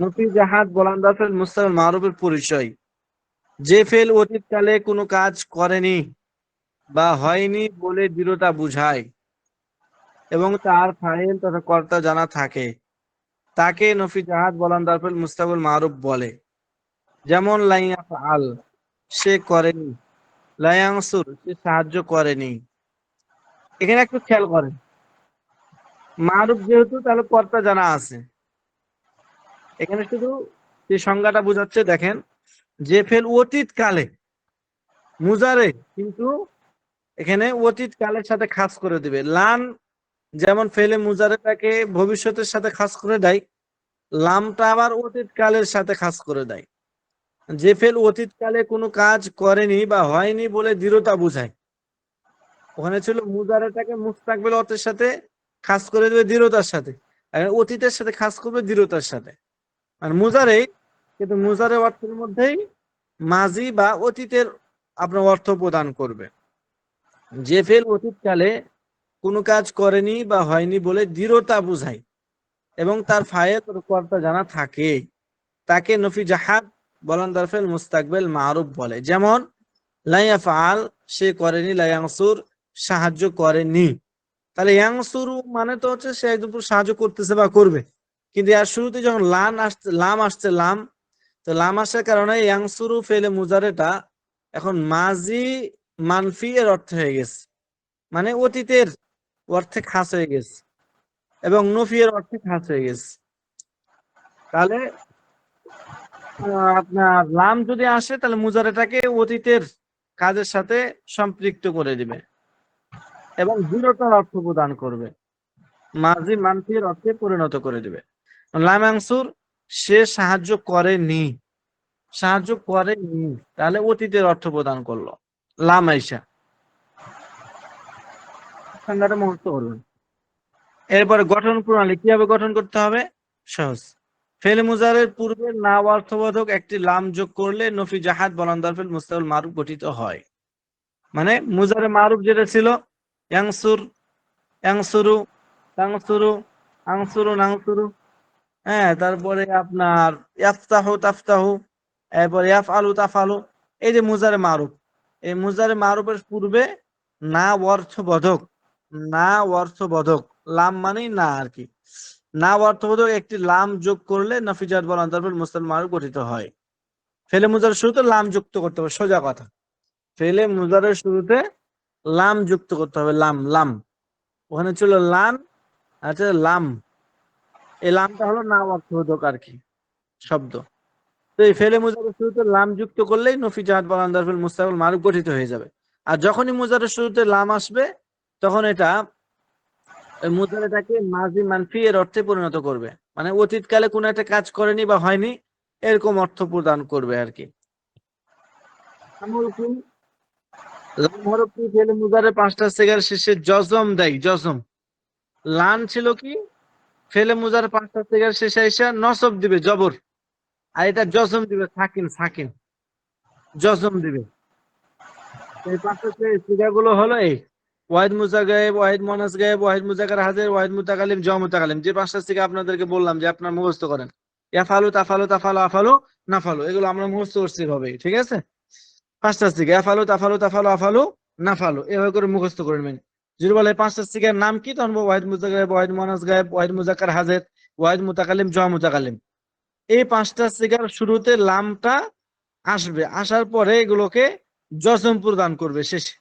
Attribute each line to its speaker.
Speaker 1: নফি জাহাদ বলান্দা মারুফের পরিচয়। যে ফেল অতীতকালে কোনো কাজ করেনি বা হয়নি বলে দৃঢ়তা বুঝায় এবং তার ফাইল তথা কর্তা জানা থাকে, তাকে নফি জাহাদ বলান্দার ফেল মুস্তাকুল মারুফ বলে। যেমন, লাইয়া আল সে করেনি। লায়াংসুর সে সাহায্য করেনি। এখানে একটু খেয়াল করেন। মারুফ যেহেতু, তাহলে কর্তা জানা আছে। এখানে শুধু যে সংজ্ঞাটা বোঝাচ্ছে, দেখেন যে ফেল অতীত কালে, মুজারে কিন্তু এখানে অতীত কালের সাথে খাস করে দিবে। লান যেমন ফেলে মুজারেটাকে ভবিষ্যতের সাথে খাস করে দেয়, লামটা আবার অতীত কালের সাথে খাস করে দেয়। যে ফেল অতীত কালে কোনো কাজ করেনি বা হয়নি বলে দৃঢ়তা বুঝায়। ওখানে ছিল মুজারেটাকে মুস্তাকবেল অতের সাথে খাস করে দেবে দৃঢ়তার সাথে। অতীতের সাথে খাস করবে দৃঢ়তার সাথে। আর মুজারে কিন্তু মুজারে অর্থের মধ্যেই মাজি বা অতীতের আপনার অর্থ প্রদান করবে। যে ফেল অতীতকালে কোনো কাজ করেনি বা হয়নি বলে দৃঢ়তা বুঝায় এবং তার ফায়েল কর্তা জানা থাকে, তাকে নফি জাহাদ বলান্দার ফেল মুস্তাকবেল মারুফ বলে। যেমন লাইয়াফাল সে করেনি লায়াংসুর সাহায্য করেনি। তাহলে ইয়াংসুর মানে তো হচ্ছে সে একদম সাহায্য করতেছে বা করবে। কিন্তু এর শুরুতে যখন লান আসছে লাম আসছে, লাম, তো লাম আসার কারণে ইয়াংসুরু ফেলে মুজারেটা এখন মাজি মানফি এর অর্থ হয়ে গেছে। মানে অতীতের অর্থে খাস হয়ে গেছে এবং নফি এর অর্থে খাস হয়ে গেছে। তাহলে আপনার লাম যদি আসে, তাহলে মুজারেটাকে অতীতের কাজের সাথে সম্পৃক্ত করে দিবে এবং দৃঢ়তার অর্থ প্রদান করবে। মাজি মানফির অর্থে পরিণত করে দিবে। লামাংসুর সে সাহায্য করেনি। সাহায্য করেনি। তাহলে অতীতের অর্থ প্রদান করল। লাম আইসা সংজ্ঞাটা মুহূর্ত করবেন। এরপরে গঠন প্রণালী কীভাবে গঠন করতে হবে? সহজ। ফেল মুজারের পূর্বে না অর্থবোধক একটি লাম যোগ করলে নফি জাহাদ বলান্দার ফেল মুস্তাউল মারুফ গঠিত হয়। মানে মুজারে মারুফ যেটা ছিল ইয়াংসুর ইয়াংসুরু তাংসুরু আংসুরু নাংসুরু হ্যাঁ তারপরে আপনার ইয়াফতাহু তাফতাহু, এরপরে ইয়াফ আলু এই যে মুজারে মারুফ, এই মুজারে মারুফের পূর্বে না অর্থ অর্থবোধক, না অর্থ অর্থবোধক, লাম মানেই না আর কি না অর্থবোধক একটি লাম যোগ করলে নফিজাত বল অন্তর্ভুক্ত মুসলিম মারুফ গঠিত হয়। ফেলে মুজারের শুরুতে লাম যুক্ত করতে হবে, সোজা কথা। ফেলে মুজারের শুরুতে লাম যুক্ত করতে হবে, লাম লাম। ওখানে ছিল লাম আচ্ছা লাম। এই লামটা হলো না অর্থবোধক আর কি, শব্দ। তো এই ফেলে মুজারের শুরুতে লাম যুক্ত করলেই নফি জাহাদ বল আন্দারফুল মুস্তাকুল মারুফ গঠিত হয়ে যাবে। আর যখনই মুজারের শুরুতে লাম আসবে, তখন এটা ওই মুজারেটাকে মাজি মানফি এর অর্থে পরিণত করবে। মানে অতীতকালে কোনো একটা কাজ করেনি বা হয়নি, এরকম অর্থ প্রদান করবে আর কি। ফেলে মুজারে পাঁচটা সেগার শেষে জজম দেয়, জজম। লান ছিল কি? ফেলে মুজার পাঁচটা সেগার শেষে এসে নসব দিবে, জবর। আর এটা জজম দিবে, সাকিন সাকিন। জজম দিবে। এই পাঁচটা সিগাগুলো হলো এই, ওয়াহিদ মুজা গায়েব, ওয়াহিদ মনাস গায়েব, ওয়াহিদ মুজাকার হাজির, ওয়াহিদ মুতাকালিম জ মুতাকালিম যে পাঁচটা থেকে আপনাদেরকে বললাম যে আপনার মুখস্থ করেন। ইয়াফালু তাফালু তাফালু আফালু নাফালু এগুলো আমরা মুখস্থ করছি হবে ঠিক আছে? পাঁচটা থেকে ইয়াফালু তাফালু তাফালু আফালু নাফালু এভাবে করে মুখস্থ করে নেবেন। যদি বলে পাঁচটা সিগার নাম কি, তখন ওয়াহিদ মুজা গায়েব ওয়াহিদ মনাস গায়েব, ওয়াহিদ মুজাকার হাজেদ ওয়াহিদ মুতাকালিম জ মুতাকালিম এই পাঁচটা সিগার শুরুতে লামটা আসবে, আসার পরে এগুলোকে জসম প্রদান করবে শেষে।